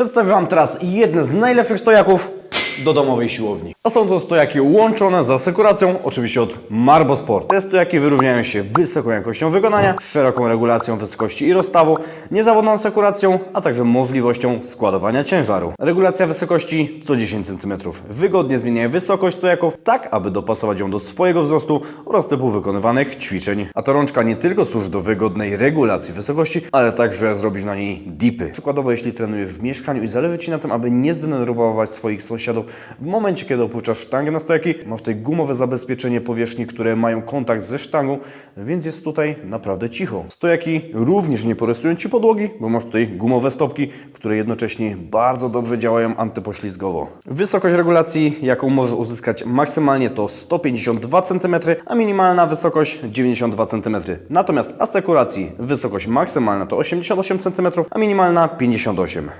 Przedstawię Wam teraz jedne z najlepszych stojaków do domowej siłowni. A są to stojaki łączone z asekuracją, oczywiście od Marbo Sport. Te stojaki wyróżniają się wysoką jakością wykonania, szeroką regulacją wysokości i rozstawu, niezawodną asekuracją, a także możliwością składowania ciężaru. Regulacja wysokości co 10 cm. Wygodnie zmienia wysokość stojaków, tak aby dopasować ją do swojego wzrostu oraz typu wykonywanych ćwiczeń. A ta rączka nie tylko służy do wygodnej regulacji wysokości, ale także zrobić na niej dipy. Przykładowo, jeśli trenujesz w mieszkaniu i zależy Ci na tym, aby nie zdenerwować swoich sąsiadów w momencie, kiedy opuszczasz sztangę na stojaki, masz tutaj gumowe zabezpieczenie powierzchni, które mają kontakt ze sztangą, więc jest tutaj naprawdę cicho. Stojaki również nie porysują Ci podłogi, bo masz tutaj gumowe stopki, które jednocześnie bardzo dobrze działają antypoślizgowo. Wysokość regulacji, jaką możesz uzyskać maksymalnie to 152 cm, a minimalna wysokość 92 cm. Natomiast asekuracji wysokość maksymalna to 88 cm, a minimalna 58